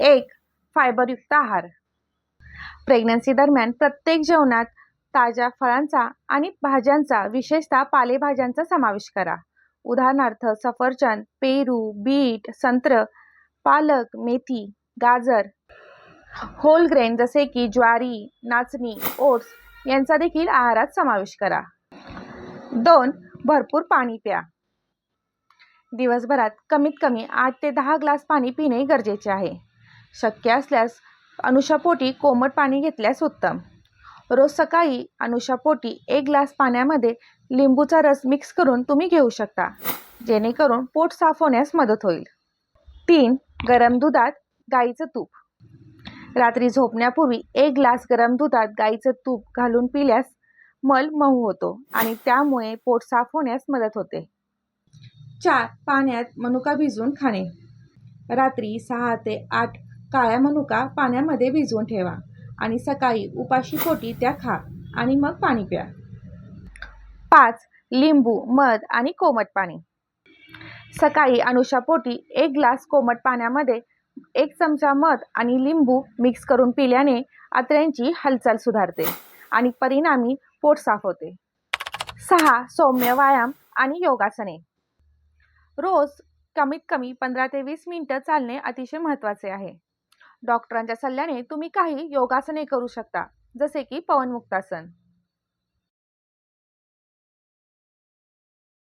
एक फायबरयुक्त आहार. प्रेग्नन्सी दरम्यान प्रत्येक जेवणात ताज्या फळांचा आणि भाज्यांचा विशेषतः पालेभाज्यांचा समावेश करा. उदाहरणार्थ सफरचंद पेरू बीट संत्र पालक मेथी गाजर होल ग्रेन जसे की ज्वारी नाचणी ओट्स यांचा देखील आहारात समावेश करा. दोन भरपूर पाणी प्या. दिवसभरात कमीत कमी आठ ते दहा ग्लास पाणी पिणे गरजेचे आहे. शक्य असल्यास अनुषापोटी कोमट पाणी घेतल्यास उत्तम. रोज सकाळी अनुशापोटी एक ग्लास पाण्यामध्ये लिंबूचा रस मिक्स करून तुम्ही घेऊ शकता जेणेकरून पोट साफ होण्यास मदत होईल. तीन गरम दुधात गाईचं तूप. रात्री झोपण्यापूर्वी एक ग्लास गरम दुधात गाईचं तूप घालून पिल्यास मल मऊ होतो आणि त्यामुळे पोट साफ होण्यास मदत होते. चार पाण्यात मनुका भिजवून खाणे. रात्री सहा ते आठ काळ्या मनुका पाण्यामध्ये भिजवून ठेवा आणि सकाळी उपाशी पोटी त्या खा आणि मग पाणी प्या. पाच लिंबू मध आणि कोमट पाणी. सकाळी अनुषापोटी एक ग्लास कोमट पाण्यामध्ये एक चमचा मध आणि लिंबू मिक्स करून पिल्याने आतड्यांची हालचाल सुधारते आणि परिणामी पोट साफ होते. सहा सौम्य व्यायाम आणि योगासने. रोज कमीत कमी पंधरा ते वीस मिनटं चालणे अतिशय महत्त्वाचे आहे. डॉक्टरांच्या सल्ल्याने तुम्ही काही योगासने करू शकता जसे की पवनमुक्तासन.